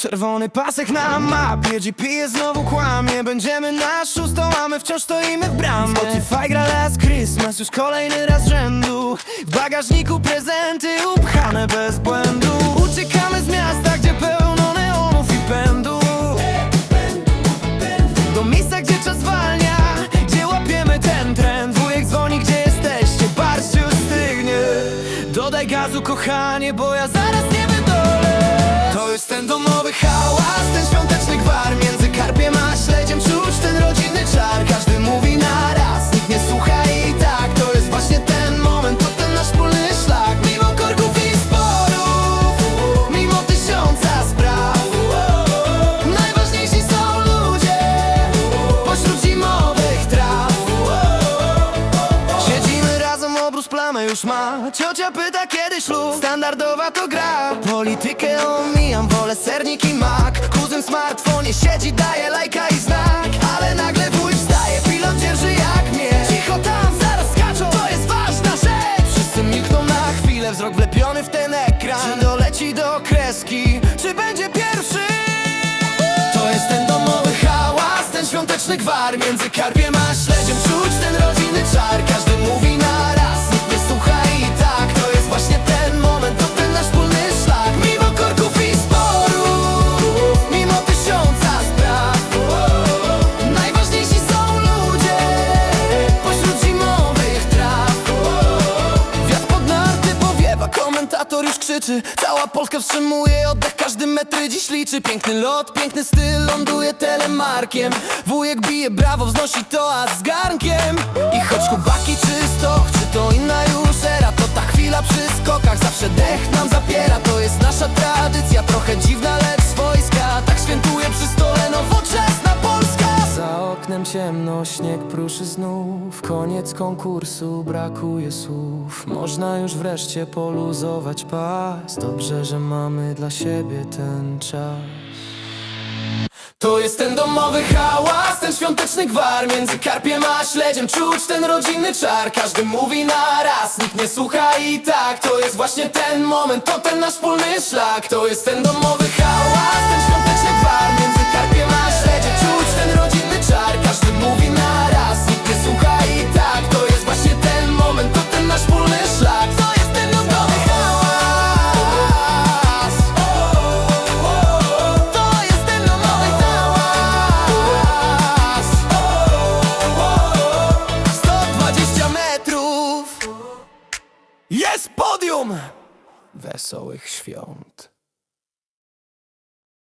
Czerwony pasek na mapie. GPS znowu kłamie. Będziemy na szóstą, a my wciąż stoimy w bramie. Spotify gra Last Christmas. Już kolejny raz rzędu. W bagażniku prezenty upchane bez błędu. Uciekamy z miasta, gdzie pełno neonów i pędu. Do miejsca, gdzie czas zwalnia Gdzie łapiemy ten trend. Wujek dzwoni, gdzie jesteście? Barszcz już stygnie. Dodaj gazu, kochanie, bo ja zaraz już ma. Ciocia pyta kiedy ślub? Standardowa to gra. Politykę omijam, wolę sernik i mak. Kuzyn w smartfonie siedzi, daje lajka i znak. Ale nagle wuj wstaje, pilot dzierży jak mnie Cicho tam, zaraz skaczą, to jest ważna rzecz. Wszyscy milkną na chwilę, wzrok wlepiony w ten ekran. Czy doleci do kreski, czy będzie pierwszy? To jest ten domowy hałas, ten świąteczny gwar. Między karpiem a śledziem czuć ten rodzinny czar. Każdy mówi już krzyczy Cała Polska wstrzymuje oddech, każdy metry dziś liczy. Piękny lot, piękny styl, ląduje telemarkiem. Wujek bije brawo, wznosi toa z garnkiem. I choć chłopaki czysto, czy to inna już era To ta chwila przy skokach, zawsze dech nam zapiera Oknem ciemno, śnieg pruszy znów. Koniec konkursu, brakuje słów. Można już wreszcie poluzować pas. Dobrze, że mamy dla siebie ten czas. To jest ten domowy hałas, ten świąteczny gwar. Między karpiem a śledziem czuć ten rodzinny czar. Każdy mówi na raz, nikt nie słucha i tak. To jest właśnie ten moment, to ten nasz wspólny szlak. To jest ten domowy hałas, ten świąteczny gwar. Między karpiem a Jest podium! Wesołych świąt